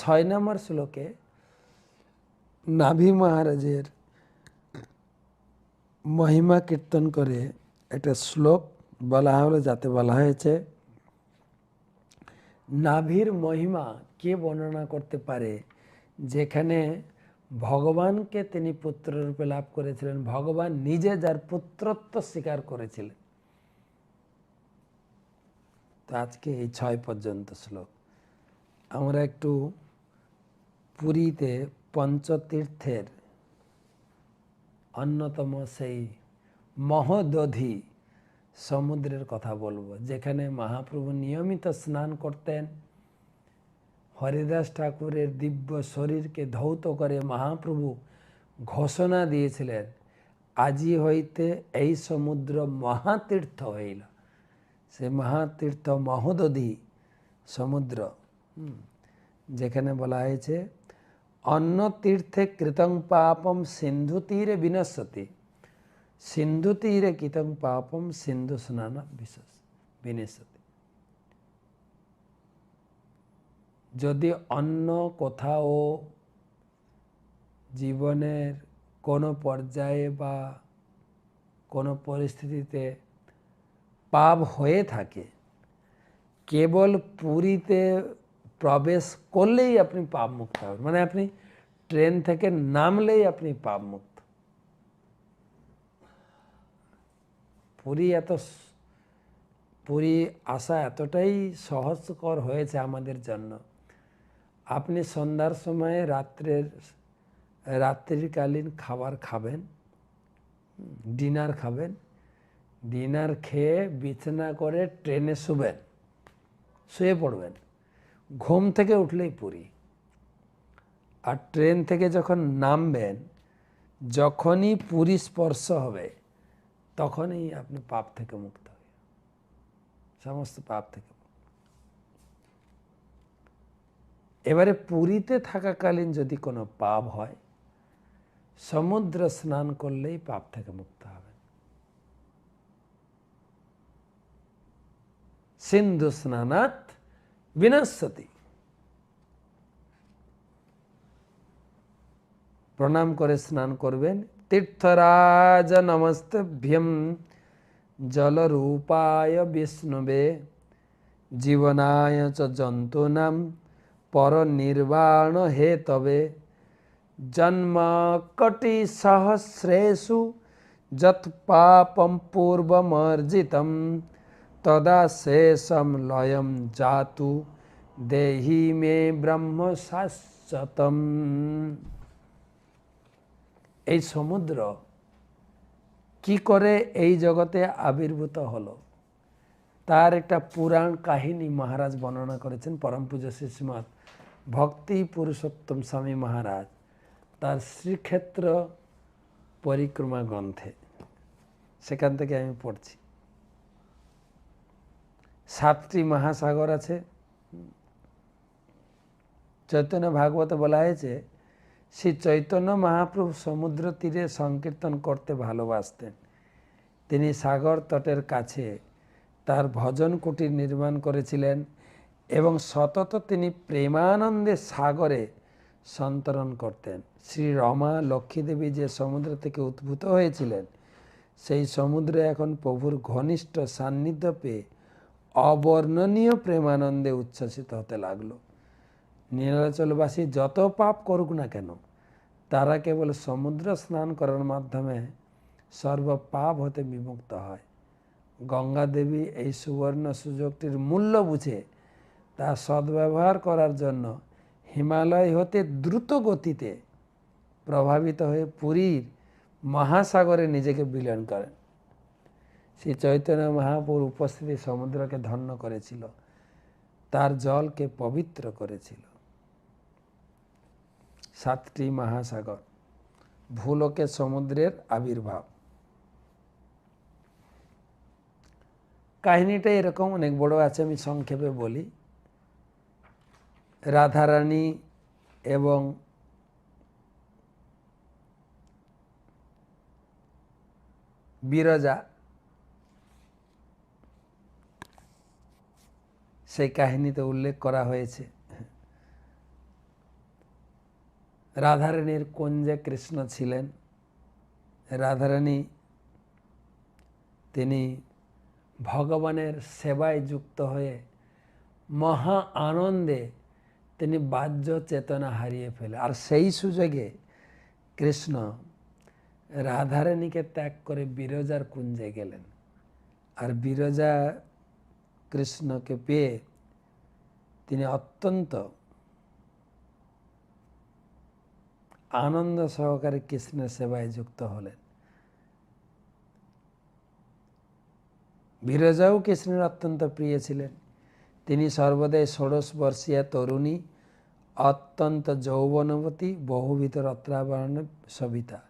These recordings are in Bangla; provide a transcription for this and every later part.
ছয় নম্বর শ্লোকে নাভি মহারাজের মহিমা কীর্তন করে একটা শ্লোক বলা হলো, যাতে বলা হয়েছে, নাভির মহিমা কে বর্ণনা করতে পারে? যেখানে ভগবানকে তিনি পুত্ররূপে লাভ করেছিলেন, ভগবান নিজে যার পুত্রত্ব স্বীকার করেছিলেন। তো আজকে এই ছয় পর্যন্ত শ্লোক। আমরা একটু পুরীতে পঞ্চতীর্থের অন্যতম সেই মহোদধি সমুদ্রের কথা বলব, যেখানে মহাপ্রভু নিয়মিত স্নান করতেন। হরিদাস ঠাকুরের দিব্য শরীরকে ধৌত করে মহাপ্রভু ঘোষণা দিয়েছিলেন, আজি হইতে এই সমুদ্র মহাতীর্থ হইল। সে মহাতীর্থ মহোদধি সমুদ্র যেখানে বলা হয়েছে অন্য তীর্থে কৃতং পাপম সিন্ধু তীরে বিনশ্যতি সিন্ধু তীরে কৃতং পাপম সিন্ধু স্নান বিশেষ বিনশ্যতি যদি অন্য কোথাও জীবনের কোনো পর্যায়ে বা কোনো পরিস্থিতিতে পাপ হয়ে থাকে কেবল পুরীতে প্রবেশ করলেই আপনি পাপ মুক্ত হবেন। মানে আপনি ট্রেন থেকে নামলেই আপনি পাপ মুক্ত পুরী এত পুরী আসা এতটাই সহজকর হয়েছে আমাদের জন্য। আপনি সন্ধ্যার সময় রাত্রের, রাত্রিকালীন খাবার খাবেন, ডিনার খাবেন, ডিনার খেয়ে বিছানা করে ট্রেনে শুবেন, শুয়ে পড়বেন। ঘুম থেকে উঠলেই পুরী। আর ট্রেন থেকে যখন নামবেন, যখনই পুরী স্পর্শ হবে, তখনই আপনি পাপ থেকে মুক্ত হয়ে সমস্ত পাপ থেকে এবারে পুরীতে থাকাকালীন যদি কোনো পাপ হয়, সমুদ্র স্নান করলেই পাপ থেকে মুক্ত হবে সিন্ধু স্নানাত বিনশ্বতি প্রণাম করে স্নান করবেন তীর্থরাজ নমস্তভ্যম জলরূপায় বিষ্ণবে জীবনায় চ জন্তুনাম পরনির্বাণ হে তবে জন্ম কটি সহস্রেষু যৎ পাপম পূর্বমর্জিতম তদা শেষম লয়ম জাতু দেহি মে ব্রহ্ম শাশ্বতম এই সমুদ্র কি করে এই জগতে আবির্ভূত হলো? তার একটা পুরাণ কাহিনী মহারাজ বর্ণনা করেছেন, পরম পূজ্য শ্রীমৎ ভক্তি পুরুষোত্তম স্বামী মহারাজ। তার শ্রীক্ষেত্র পরিক্রমা গ্রন্থে। সেখান থেকে আমি পড়ছি। সাতটি মহাসাগর আছে। চৈতন্য ভাগবত বলা হয়েছে, শ্রী চৈতন্য মহাপ্রভু সমুদ্র তীরে সংকীর্তন করতে ভালোবাসতেন। তিনি সাগর তটের কাছে তার ভজন কুটির নির্মাণ করেছিলেন এবং সতত তিনি প্রেমানন্দে সাগরে সন্তরণ করতেন। শ্রী রমা লক্ষ্মীদেবী যে সমুদ্র থেকে উদ্ভূত হয়েছিলেন, সেই সমুদ্রে এখন প্রভুর ঘনিষ্ঠ সান্নিধ্য পেয়ে অবর্ণনীয় প্রেমানন্দে উচ্ছ্বসিত হতে লাগল। নীলাচলবাসী যত পাপ করুক না কেন, তারা কেবল সমুদ্র স্নান করার মাধ্যমে সর্ব পাপ হতে বিমুক্ত হয়। গঙ্গা দেবী এই সুবর্ণ সুযোগটির মূল্য বুঝে তা সদ্ব্যবহার করার জন্য হিমালয় হতে দ্রুত গতিতে প্রভাবিত হয়ে পুরীর মহাসাগরে নিজেকে বিলীন করেন। শ্রী চৈতন্য মহাপুর উপস্থিতি সমুদ্রকে ধন্য করেছিল। তার জলকে পবিত্র করেছিল। সাতটি মহাসাগর, ভূলোকে সমুদ্রের আবির্ভাব। কাহিনীটা এরকম, অনেক বড় আছে, আমি সংক্ষেপে বলি। রাধারানী এবং বিরজা সেই কাহিনীতে উল্লেখ করা হয়েছে। রাধারানীর কুঞ্জে কৃষ্ণ ছিলেন, রাধারানী তিনি ভগবানের সেবায় যুক্ত হয়ে মহা আনন্দে তিনি বাহ্য চেতনা হারিয়ে ফেলে। আর সেই সুযোগে কৃষ্ণ রাধারানীকে ত্যাগ করে বিরজার কুঞ্জে গেলেন। আর বিরজা কৃষ্ণকে পেয়ে তিনি অত্যন্ত আনন্দ সহকারে কৃষ্ণের সেবায় যুক্ত হলেন। বিরজাও কৃষ্ণের অত্যন্ত প্রিয় ছিলেন। তিনি সর্বদাই ষোড়শ বর্ষীয়া তরুণী, অত্যন্ত যৌবনবতী, বহুবিধ রত্নাবরণ সবিতা।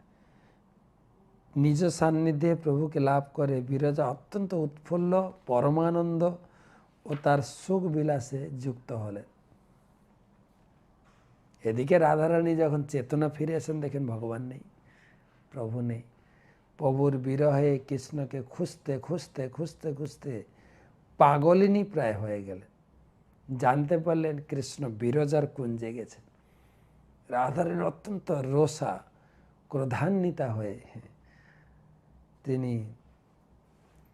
নিজ সান্নিধ্যে প্রভুকে লাভ করে বিরজা অত্যন্ত উৎফুল্ল, পরমানন্দ ও তার সুখ বিলাসে যুক্ত হলেন। এদিকে রাধারানী যখন চেতনা ফিরে আসেন, দেখেন ভগবান নেই, প্রভু নেই। প্রভুর বিরহে কৃষ্ণকে খুঁজতে খুঁজতে খুঁজতে খুঁজতে পাগলিনী প্রায় হয়ে গেলেন। জানতে পারলেন কৃষ্ণ বিরজার কুঞ্জে গেছেন। রাধারানী অত্যন্ত রোষা, ক্রধান্বিতা হয়ে তিনি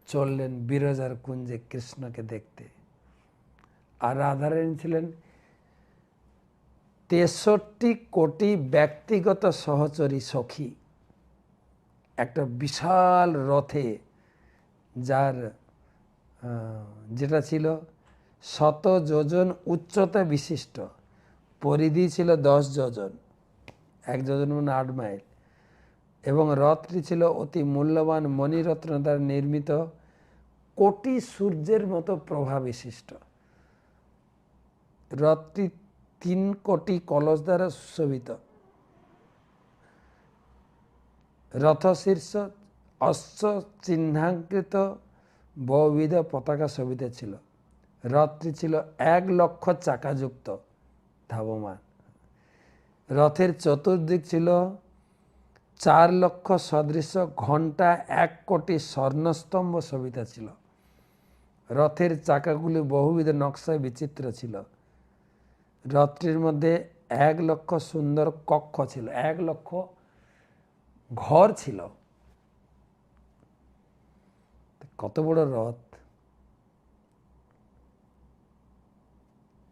চললেন বিরজার কুঞ্জে কৃষ্ণকে দেখতে। আর রাধারানী ছিলেন তেষট্টি কোটি ব্যক্তিগত সহচরী সখী। একটা বিশাল রথে যার যেটা ছিল শত যোজন উচ্চতা বিশিষ্ট, পরিধি ছিল দশ যোজন, এক যোজন মানে আট মাইল, এবং রথটি ছিল অতি মূল্যবান মণিরত্ন দ্বারা নির্মিত, কোটি সূর্যের মতো প্রভা বিশিষ্ট। রথটি তিন কোটি কলস দ্বারা সুশোভিত রথশীর্ষ অশ্ব চিহ্নাঙ্কিত বহুবিধ পতাকা শোভিত ছিল। রথটি ছিল এক লক্ষ চাকাযুক্ত ধাবমান। রথের চতুর্দিক ছিল চার লক্ষ সদৃশ, ঘণ্টা এক কোটি স্বর্ণস্তম্ভ শোভিত ছিল। রথের চাকাগুলি বহুবিধ নকশায় বিচিত্র ছিল। রথটির মধ্যে এক লক্ষ সুন্দর কক্ষ ছিল, এক লক্ষ ঘর ছিল। কত বড় রথ?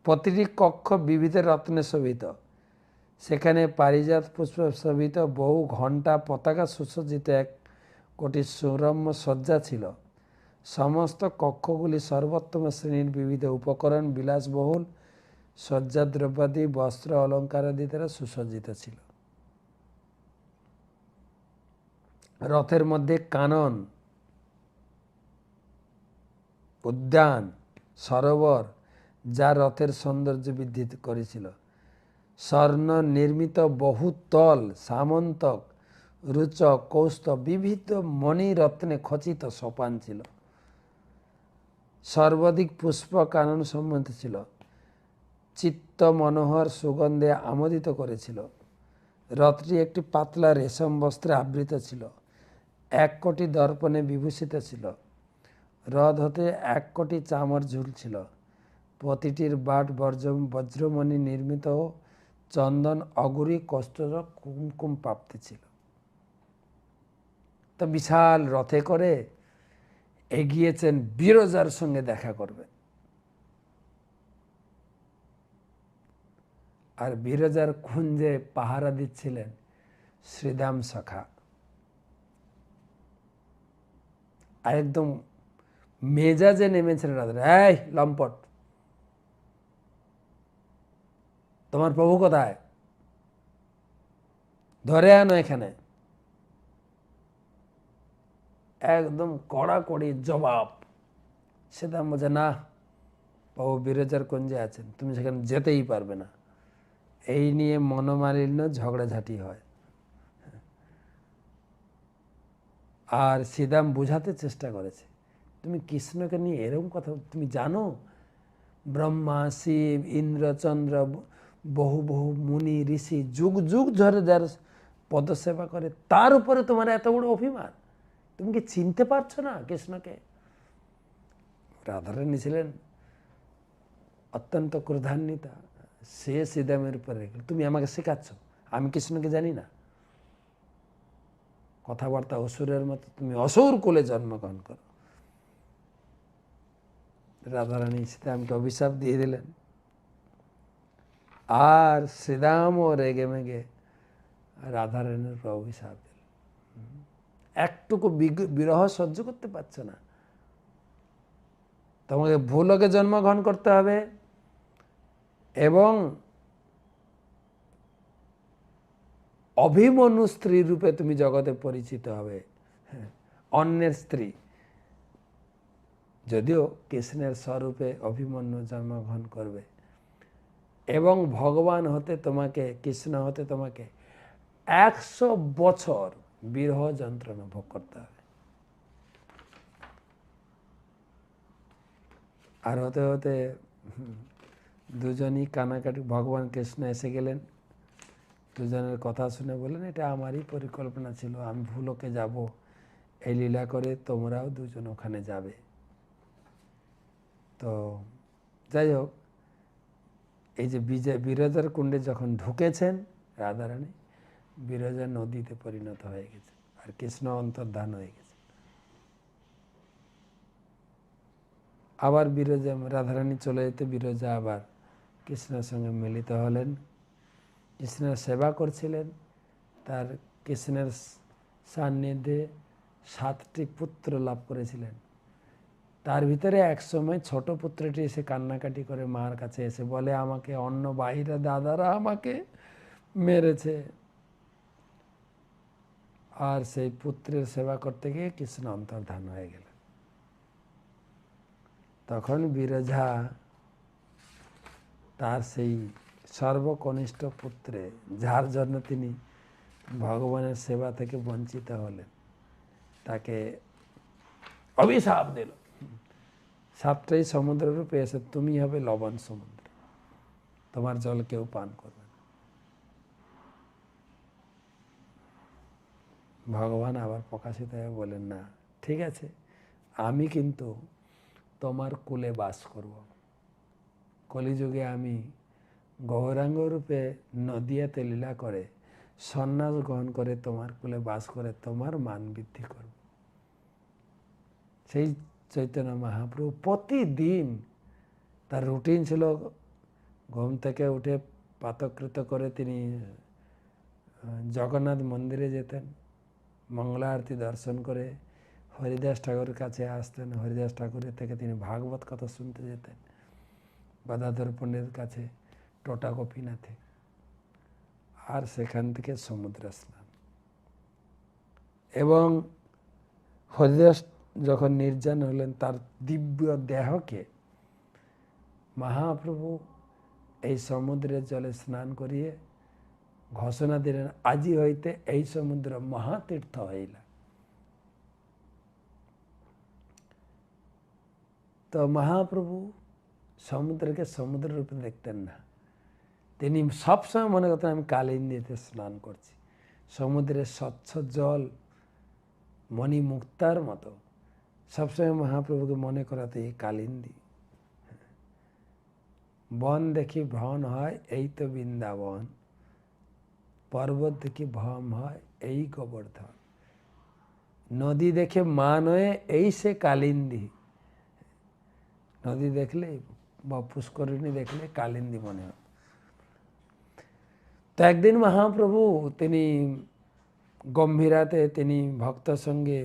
প্রতিটি কক্ষ বিবিধ রত্নে শোভিত। সেখানে পারিজাত পুষ্প শোভিত, বহু ঘণ্টা পতাকা সুসজ্জিত এক কোটি সুরম্য সজ্জা ছিল। সমস্ত কক্ষগুলি সর্বোত্তম শ্রেণির বিবিধ উপকরণ, বিলাসবহুল দ্রব্যাদি বস্ত্র অলঙ্কারাদি দ্বারা সুসজ্জিত ছিল। রথের মধ্যে কানন, উদ্যান, সরোবর, যা রথের সৌন্দর্য বৃদ্ধি করেছিল। স্বর্ণ নির্মিত বহুতল সামন্তক, রুচক কৌস্ত বিবিধ মণিরত্নে খচিত সোপান ছিল। সর্বাধিক পুষ্প কানন সম্বন্ধে ছিল। চিত্ত মনোহর সুগন্ধে আমোদিত করেছিল। রথটি একটি পাতলা রেশম বস্ত্রে আবৃত ছিল। এক কোটি দর্পণে বিভূষিত ছিল। রথ হতে এক কোটি চামর ঝুলছিল প্রতিটির বাট বর্জ বজ্রমণি নির্মিত চন্দন অগুরি কষ্ট কুমকুম প্রাপ্তি ছিল। তো বিশাল রথে করে এগিয়েছেন বিরজার সঙ্গে দেখা করবেন। আর বিরজার খুঞ্জে পাহারা দিচ্ছিলেন শ্রীদাম সখা। আর একদম মেজাজে নেমেছিলেন রাধা এই লম্পট, তোমার প্রভু কোথায়? ধরে আনো এখানে। একদম কড়াকড়ি জবাব। সেদাম বলছে, না বাবু বিরজার কুঞ্জে আছেন, তুমি সেখানে যেতেই পারবে না। এই নিয়ে মনোমালিন্য, ঝগড়াঝাটি হয়। আর সিদাম বোঝাতে চেষ্টা করেছে, তুমি কৃষ্ণকে নিয়ে এরকম কথা তুমি জানো? ব্রহ্মা, শিব ইন্দ্রচন্দ্র বহু বহু, মুনি, ঋষি, যুগ যুগ ধরে যার পদসেবা করে, তার উপরে তোমার এত বড় অভিমান। তুমি কি চিনতে পারছ না কৃষ্ণকে? রাধারানী ছিলেন অত্যন্ত ক্রোধান্বিতা। সে সিদামের উপরে রেখে তুমি আমাকে শেখাচ্ছ, আমি কৃষ্ণকে জানি না। কথাবার্তা অসুরের মতো তুমি অসুর কোলে জন্মগ্রহণ করো। রাধারানী সীতামকে অভিশাপ দিয়ে দিলেন। আর শ্রীরামও রেগে মেগে রাধারানীর উপর অভিশাপ দিলেন। একটুকু বিরহ সহ্য করতে পারছে না। তোমাকে ভূলোকে জন্মগ্রহণ করতে হবে। এবং অভিমন্যু স্ত্রী রূপে তুমি জগতে পরিচিত হবে। হ্যাঁ, অন্যের স্ত্রী। যদিও কৃষ্ণের স্বরূপে অভিমন্যু জন্মগ্রহণ করবে। এবং ভগবান হতে তোমাকে কৃষ্ণ হতে তোমাকে একশো বছর বিরহ যন্ত্রণা ভোগ করতে হবে। আর হতে হতে দুজনই কানাকাটি ভগবান কৃষ্ণ এসে গেলেন। দুজনের কথা শুনে বললেন, এটা আমারই পরিকল্পনা ছিল, আমি ভুলোকে যাব। এই লীলা করে তোমরাও দুজন ওখানে যাবে। তো যাই হোক, এই যে বিজয়, বিরজার কুণ্ডে যখন ঢুকেছেন রাধারানী, বিরজা নদীতে পরিণত হয়ে গেছে আর কৃষ্ণ অন্তর্ধান হয়ে গেছে আবার বিরজা, রাধারানী চলে যেতে, বিরজা আবার কৃষ্ণের সঙ্গে মিলিত হলেন। কৃষ্ণের সেবা করছিলেন, তার কৃষ্ণের সান্নিধ্যে সাতটি পুত্র লাভ করেছিলেন। তার ভিতরে এক সময় ছোট পুত্রটি এসে কান্নাকাটি করে মার কাছে এসে বলে, আমাকে অন্য বাহিরা দাদারা আমাকে মেরেছে। আর সেই পুত্রের সেবা করতে গিয়ে কৃষ্ণ অন্তর্ধান হয়ে গেলেন। তখন বিরজা তার সেই সর্বকনিষ্ঠ পুত্রে, যার জন্য তিনি ভগবানের সেবা থেকে বঞ্চিত হলেন। তাকে অভিশাপ দিল। সাপটাই সমুদ্র রূপে এসে, তুমি হবে লবণ সমুদ্র। তোমার জল কেউ পান করবে ভগবান আবার প্রকাশিত হয়ে বলেন, না, ঠিক আছে, আমি কিন্তু তোমার কুলে বাস করব। কলিযুগে আমি গৌরাঙ্গ রূপে নদিয়াতে লীলা করে সন্ন্যাস গ্রহণ করে তোমার কুলে বাস করে তোমার মান বৃদ্ধি করব। সেই চৈতন্য মহাপ্রভু প্রতিদিন তার রুটিন ছিল ঘুম থেকে উঠে পাতকৃত করে তিনি জগন্নাথ মন্দিরে যেতেন, মঙ্গলা আরতি দর্শন করে হরিদাস ঠাকুরের কাছে আসতেন, হরিদাস ঠাকুরের থেকে তিনি ভাগবত কথা শুনতে যেতেন। গদাধর পণ্ডিতের কাছে টোটা গোপীনাথে। আর সেখান থেকে সমুদ্র স্নান। এবং হরিদাস যখন নির্জন হলেন, তার দিব্য দেহকে মহাপ্রভু এই সমুদ্রের জলে স্নান করিয়ে ঘোষণা দিলেন, আজি হইতে এই সমুদ্র মহাতীর্থ হইলা। তো মহাপ্রভু সমুদ্রকে সমুদ্র রূপে দেখতেন না তিনি সবসময় মনে করতেন আমি কালিন্দিতে স্নান করছি সমুদ্রের স্বচ্ছ জল মণিমুক্তার মতো সবসময় মহাপ্রভুকে মনে করাতে এই কালিন্দি বন দেখি ভ্রণ হয় এই তো বৃন্দাবন পর্বত দেখি ভ্রম হয় এই গোবর্ধন নদী দেখে মান হয়ে এই সে কালিন্দি নদী দেখলে বা পুষ্করিণী দেখলে কালিন্দি মনে হয়। তো একদিন মহাপ্রভু তিনি গম্ভীরাতে তিনি ভক্ত সঙ্গে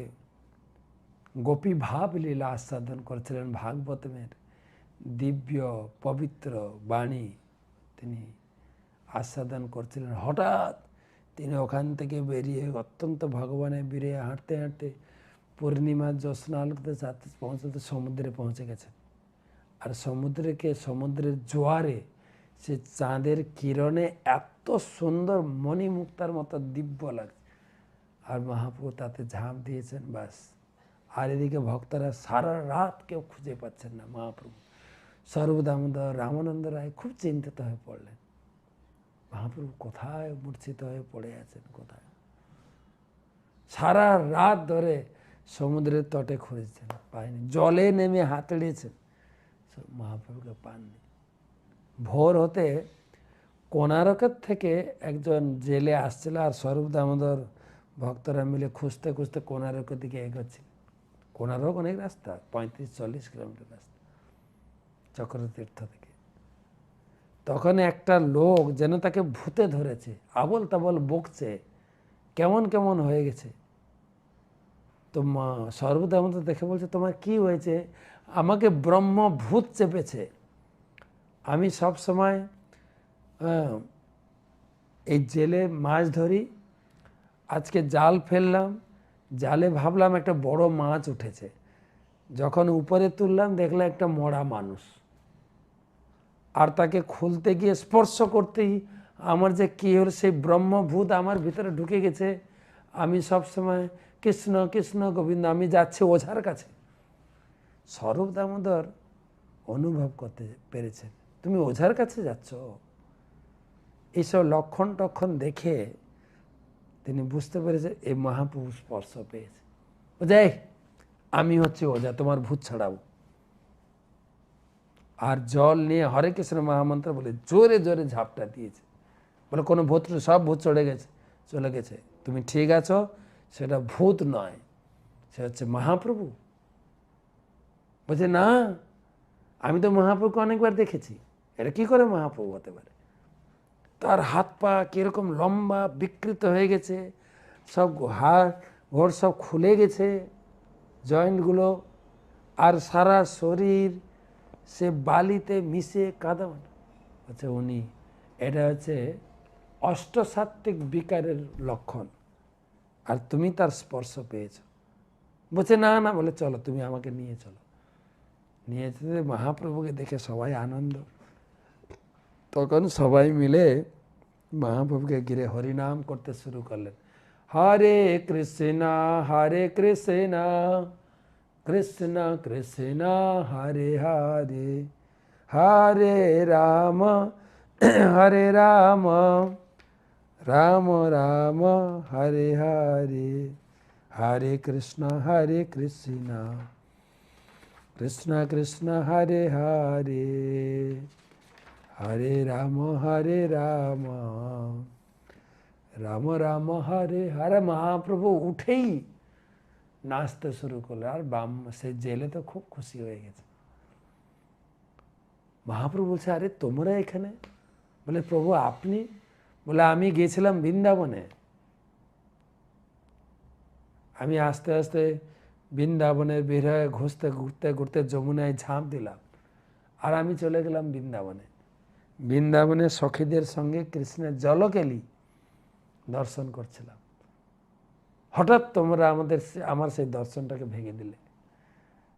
গোপী ভাব লীলা আস্বাদন করছিলেন। ভাগবতমের দিব্য, পবিত্র বাণী তিনি আস্বাদন করছিলেন। হঠাৎ তিনি ওখান থেকে বেরিয়ে অত্যন্ত ভগবানের বেরিয়ে হাঁটতে হাঁটতে পূর্ণিমার জ্যোৎস্না আলোতে পৌঁছাতে সমুদ্রে পৌঁছে গেছেন। আর সমুদ্রকে, সমুদ্রের জোয়ারে, সে চাঁদের কিরণে এত সুন্দর মণিমুক্তার মতো দিব্য লাগছে। আর মহাপ্রভু তাতে ঝাঁপ দিয়েছেন, বাস। আর এদিকে ভক্তরা সারা রাত কেউ খুঁজে পাচ্ছেন না মহাপ্রভু। সর্বদামোদর রামানন্দ রায় খুব চিন্তিত হয়ে পড়লেন। মহাপ্রভু কোথায় মূর্ছিত হয়ে পড়ে আছেন, কোথায়? সারা রাত ধরে সমুদ্রের তটে খুঁজছেন, পায়নি। জলে নেমে হাতড়িয়েছেন। মহাপ্রভুকে পাননি। ভোর হতে কোনারকের থেকে একজন জেলে আসছিল আর স্বরূপ দামোদর ভক্তরা মিলে খুঁজতে খুঁজতে কোনারকের দিকে এগোচ্ছিল। কোনারক অনেক রাস্তা, পঁয়ত্রিশ, চল্লিশ কিলোমিটার রাস্তা চক্রতীর্থ থেকে। তখন একটা লোক যেন তাকে ভূতে ধরেছে আবল তাবল বকছে, কেমন কেমন হয়ে গেছে। তো মা সর্বদামন্ত দেখে বলছে, তোমার কি হয়েছে? আমাকে ব্রহ্ম ভূত চেপেছে। আমি সব সময় এই জেলে মাছ ধরি, আজকে জাল ফেললাম, জালে ভাবলাম একটা বড় মাছ উঠেছে। যখন উপরে তুললাম, দেখলাম একটা মরা মানুষ। আর তাকে খুলতে গিয়ে স্পর্শ করতেই আমার যে কি হল, সেই ব্রহ্মভূত আমার ভিতরে ঢুকে গেছে। আমি সব সময়, কৃষ্ণ কৃষ্ণ গোবিন্দ, আমি যাচ্ছি ওঝার কাছে। স্বরূপ দামোদর অনুভব করতে পেরেছেন। তুমি ওঝার কাছে যাচ্ছ? এইসব লক্ষণ টক্ষণ দেখে তিনি বুঝতে পেরেছে, এই মহাপ্রভু স্পর্শ পেয়েছে। ও যাই আমি হচ্ছে ওঝা, তোমার ভূত ছাড়াবো আর জল নিয়ে হরে কৃষ্ণ মহামন্ত্র বলে জোরে জোরে ঝাপটা দিয়েছে। বলে, কোনো ভূত, সব ভূত চলে গেছে চলে গেছে। তুমি ঠিক আছো? সেটা ভূত নয়, সে হচ্ছে মহাপ্রভু। বলছে, না, আমি তো মহাপ্রভুকে অনেকবার দেখেছি। এটা কি করে মহাপ্রভু হতে পারে? তার হাত পা কীরকম লম্বা, বিকৃত হয়ে গেছে, সব হাড় ঘর সব খুলে গেছে, জয়েন্টগুলো, আর সারা শরীর সে বালিতে মিশে কাদা। হচ্ছে উনি, এটা হচ্ছে অষ্টসাত্ত্বিক বিকারের লক্ষণ, আর তুমি তার স্পর্শ পেয়েছ। বলছে, না না, বলে, চলো, তুমি আমাকে নিয়ে চলো। নিয়ে যেতে মহাপ্রভুকে দেখে সবাই আনন্দ তখন সবাই মিলে মহাপ্রভুকে ঘিরে হরিনাম করতে শুরু করলেন হরে কৃষ্ণ হরে কৃষ্ণ কৃষ্ণ কৃষ্ণ হরে হরে হরে রাম হরে রাম রাম রাম হরে হরে হরে কৃষ্ণ হরে কৃষ্ণ কৃষ্ণ কৃষ্ণ হরে হরে হরে রাম হরে রাম রাম রাম হরে হরে। মহাপ্রভু উঠেই নাচতে শুরু করল, আর বাম সে জেলে তো খুব খুশি হয়ে গেছে। মহাপ্রভু বলছে, আরে তোমরা এখানে? বলে, প্রভু, আপনি? বলে, আমি গিয়েছিলাম বৃন্দাবনে। আমি আস্তে আস্তে বৃন্দাবনের বের হয়ে ঘুরতে ঘুরতে ঘুরতে যমুনায় ঝাঁপ দিলাম। আর আমি চলে গেলাম বৃন্দাবনে। বৃন্দাবনে সখীদের সঙ্গে কৃষ্ণের জলকেলি দর্শন করছিলাম। হঠাৎ তোমরা আমাদের আমার সেই দর্শনটাকে ভেঙে দিলে।